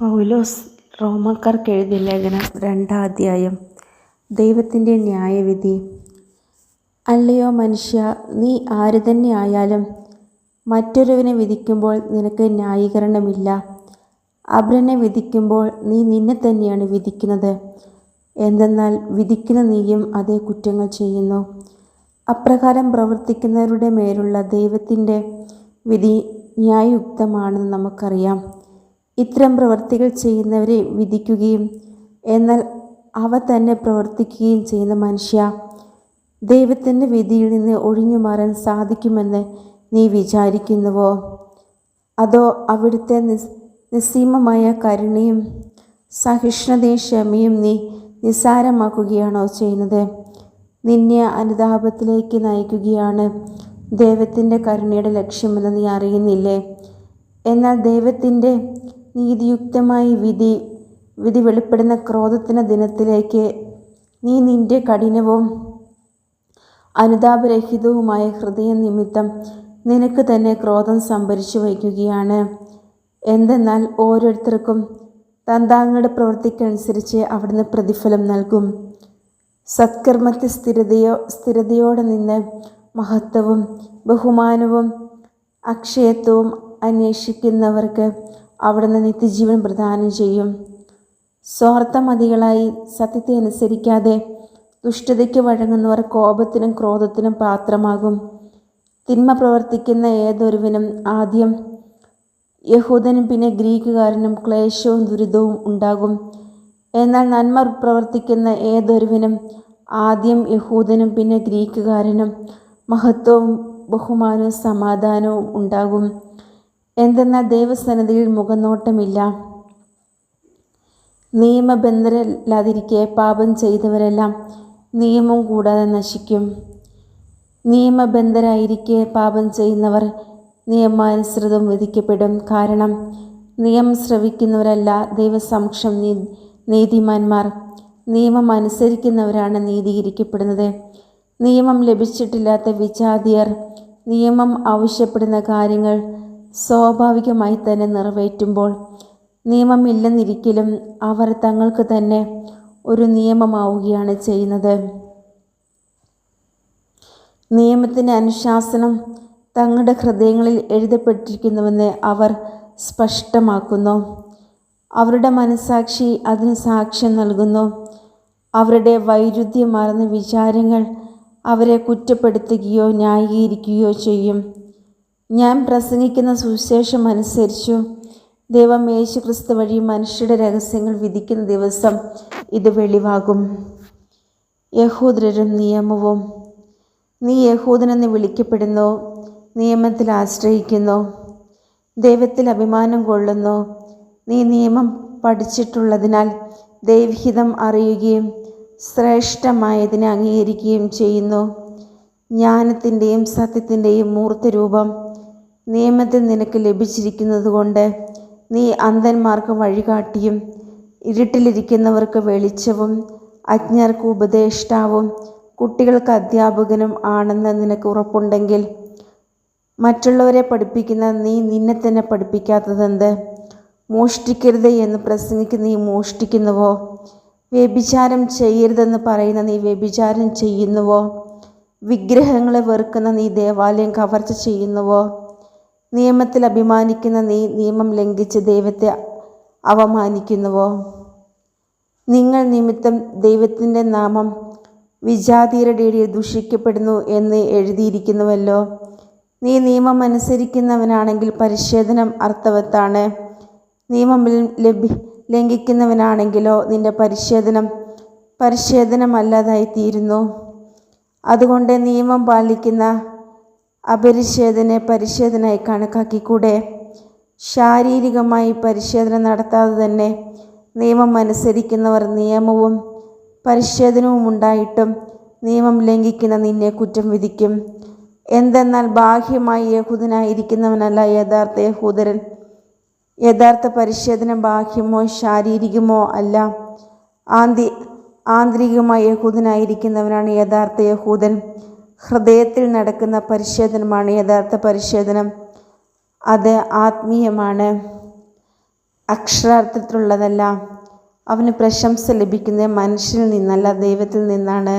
പൗലോസ് റോമക്കാർക്ക് എഴുതിയ ലേഖനം രണ്ടാം അധ്യായം. ദൈവത്തിന്റെ ന്യായവിധി. അല്ലയോ മനുഷ്യ നീ ആര് തന്നെ ആയാലും മറ്റൊരുവനെ വിധിക്കുമ്പോൾ നിനക്ക് ന്യായീകരണമില്ല. അബ്രനെ വിധിക്കുമ്പോൾ നീ നിന്നെ തന്നെയാണ് വിധിക്കുന്നത്. എന്തെന്നാൽ വിധിക്കുന്ന നീയും അതേ കുറ്റങ്ങൾ ചെയ്യുന്നു. അപ്രകാരം പ്രവർത്തിക്കുന്നവരുടെ മേലുള്ള ദൈവത്തിന്റെ വിധി ന്യായയുക്തമാണെന്ന് നമുക്കറിയാം. ഇത്തരം പ്രവർത്തികൾ ചെയ്യുന്നവരെ വിധിക്കുകയും എന്നാൽ അവ തന്നെ പ്രവർത്തിക്കുകയും ചെയ്യുന്ന മനുഷ്യ ദൈവത്തിന്റെ വിധിയിൽ നിന്ന് ഒഴിഞ്ഞു മാറാൻ സാധിക്കുമെന്ന് നീ വിചാരിക്കുന്നുവോ? അതോ അവിടുത്തെ നിസ്സീമമായ കരുണയും സഹിഷ്ണുതയും ക്ഷമയും നീ നിസ്സാരമാക്കുകയാണോ ചെയ്യുന്നത്? നിന്നെ അനുതാപത്തിലേക്ക് നയിക്കുകയാണ് ദൈവത്തിന്റെ കരുണയുടെ ലക്ഷ്യമെന്ന് നീ അറിയുന്നില്ലേ? എന്നാൽ ദൈവത്തിന്റെ നീതിയുക്തമായി വിധി വിധി വെളിപ്പെടുന്ന ക്രോധത്തിന് ദിനത്തിലേക്ക് നീ നിന്റെ കഠിനവും അനുതാപരഹിതവുമായ ഹൃദയം നിമിത്തം നിനക്ക് തന്നെ ക്രോധം സംഭരിച്ചു വയ്ക്കുകയാണ്. എന്തെന്നാൽ ഓരോരുത്തർക്കും തന്താങ്ങളുടെ പ്രവൃത്തിക്കനുസരിച്ച് അവിടുന്ന് പ്രതിഫലം നൽകും. സത്കർമ്മത്തിൽ സ്ഥിരതയോ സ്ഥിരതയോടെ നിന്ന് മഹത്വവും ബഹുമാനവും അക്ഷയത്വവും അന്വേഷിക്കുന്നവർക്ക് അവിടുന്ന് നിത്യജീവൻ പ്രദാനം ചെയ്യും. സ്വാർത്ഥമതികളായി സത്യത്തെ അനുസരിക്കാതെ ദുഷ്ടതയ്ക്ക് വഴങ്ങുന്നവർ കോപത്തിനും ക്രോധത്തിനും പാത്രമാകും. തിന്മ പ്രവർത്തിക്കുന്ന ഏതൊരുവിനും ആദ്യം യഹൂദനും പിന്നെ ഗ്രീക്കുകാരനും ക്ലേശവും ദുരിതവും ഉണ്ടാകും. എന്നാൽ നന്മ പ്രവർത്തിക്കുന്ന ഏതൊരുവിനും ആദ്യം യഹൂദനും പിന്നെ ഗ്രീക്കുകാരനും മഹത്വവും ബഹുമാനവും സമാധാനവും ഉണ്ടാകും. എന്തെന്നാൽ ദൈവസന്നിധിയിൽ മുഖനോട്ടമില്ല. നിയമബന്ധരല്ലാതിരിക്കെ പാപം ചെയ്തവരെല്ലാം നിയമം കൂടാതെ നശിക്കും. നിയമബന്ധരായിരിക്കെ പാപം ചെയ്യുന്നവർ നിയമാനുസൃതം വിധിക്കപ്പെടും. കാരണം നിയമം ശ്രവിക്കുന്നവരല്ല ദൈവസംക്ഷം നീ നീതിമാന്മാർ. നിയമം അനുസരിക്കുന്നവരാണ് നീതീകരിക്കപ്പെടുന്നത്. നിയമം ലഭിച്ചിട്ടില്ലാത്ത വിജാതിയർ നിയമം ആവശ്യപ്പെടുന്ന കാര്യങ്ങൾ സ്വാഭാവികമായി തന്നെ നിറവേറ്റുമ്പോൾ നിയമമില്ലെന്നിരിക്കലും അവർ തങ്ങൾക്ക് തന്നെ ഒരു നിയമമാവുകയാണ് ചെയ്യുന്നത്. നിയമത്തിന്റെ അനുശാസനം തങ്ങളുടെ ഹൃദയങ്ങളിൽ എഴുതപ്പെട്ടിരിക്കുന്നുവെന്ന് അവർ സ്പഷ്ടമാക്കുന്നു. അവരുടെ മനസാക്ഷി അതിന് സാക്ഷ്യം നൽകുന്നു. അവരുടെ വൈരുദ്ധ്യമാർന്ന വിചാരങ്ങൾ അവരെ കുറ്റപ്പെടുത്തുകയോ ന്യായീകരിക്കുകയോ ചെയ്യും. ഞാൻ പ്രസംഗിക്കുന്ന സുവിശേഷം അനുസരിച്ചു. ദൈവം യേശു ക്രിസ്തു വഴി മനുഷ്യരുടെ രഹസ്യങ്ങൾ വിധിക്കുന്ന ദിവസം ഇത് വെളിവാകും. യഹൂദരും നിയമവും. നീ യഹൂദനെന്ന് വിളിക്കപ്പെടുന്നു നിയമത്തിൽ ആശ്രയിക്കുന്നു ദൈവത്തിൽ അഭിമാനം കൊള്ളുന്നു. നീ നിയമം പഠിച്ചിട്ടുള്ളതിനാൽ ദൈവഹിതം അറിയുകയും ശ്രേഷ്ഠമായതിനെ അംഗീകരിക്കുകയും ചെയ്യുന്നു. ജ്ഞാനത്തിന്റെയും സത്യത്തിന്റെയും മൂർത്തരൂപം നിയമത്തിൽ നിനക്ക് ലഭിച്ചിരിക്കുന്നതുകൊണ്ട് നീ അന്ധന്മാർക്ക് വഴികാട്ടിയും ഇരുട്ടിലിരിക്കുന്നവർക്ക് വെളിച്ചവും അജ്ഞർക്ക് ഉപദേഷ്ടാവും കുട്ടികൾക്ക് അധ്യാപകനും ആണെന്ന് നിനക്ക് ഉറപ്പുണ്ടെങ്കിൽ മറ്റുള്ളവരെ പഠിപ്പിക്കുന്ന നീ നിന്നെ തന്നെ പഠിപ്പിക്കാത്തതെന്ത്? മോഷ്ടിക്കരുത് എന്ന് പ്രസംഗിക്കുന്ന നീ മോഷ്ടിക്കുന്നുവോ? വ്യഭിചാരം ചെയ്യരുതെന്ന് പറയുന്ന നീ വ്യഭിചാരം ചെയ്യുന്നുവോ? വിഗ്രഹങ്ങളെ വെറുക്കുന്ന നീ ദേവാലയം കവർച്ച ചെയ്യുന്നുവോ? നിയമത്തിൽ അഭിമാനിക്കുന്ന നീ നിയമം ലംഘിച്ച് ദൈവത്തെ അവമാനിക്കുന്നുവോ നിങ്ങൾ നിമിത്തം ദൈവത്തിന്റെ നാമം വിജാതിയുടെ ഇടയിൽ ദുഷിക്കപ്പെടുന്നു എന്ന് എഴുതിയിരിക്കുന്നുവല്ലോ. നീ നിയമം അനുസരിക്കുന്നവനാണെങ്കിൽ പരിശോധനം അർത്ഥവത്താണ്. നിയമം ലഭി ലംഘിക്കുന്നവനാണെങ്കിലോ നിന്റെ പരിശോധനം പരിശോധനമല്ലാതായി തീരുന്നു അതുകൊണ്ട് നിയമം പാലിക്കുന്ന അപരിശോധനെ പരിശേദനായി കണക്കാക്കിക്കൂടെ? ശാരീരികമായി പരിശോധന നടത്താതെ തന്നെ നിയമം അനുസരിക്കുന്നവർ നിയമവും പരിശോധനവും ഉണ്ടായിട്ടും നിയമം ലംഘിക്കുന്ന നിന്നെ കുറ്റം വിധിക്കും. എന്തെന്നാൽ ബാഹ്യമായി യഹൂദനായിരിക്കുന്നവനല്ല യഥാർത്ഥ യഹൂദരൻ. യഥാർത്ഥ പരിശോധന ബാഹ്യമോ ശാരീരികമോ അല്ല. ആന്തി ആന്തരികമായി യഹൂദനായിരിക്കുന്നവനാണ് യഥാർത്ഥ യഹൂദൻ. ഹൃദയത്തിൽ നടക്കുന്ന പരിശോധനമാണ് യഥാർത്ഥ പരിശോധനം അത് ആത്മീയമാണ്. അക്ഷരാർത്ഥത്തിലുള്ളതല്ല. അവന് പ്രശംസ ലഭിക്കുന്നത് മനുഷ്യനിൽ നിന്നല്ല ദൈവത്തിൽ നിന്നാണ്.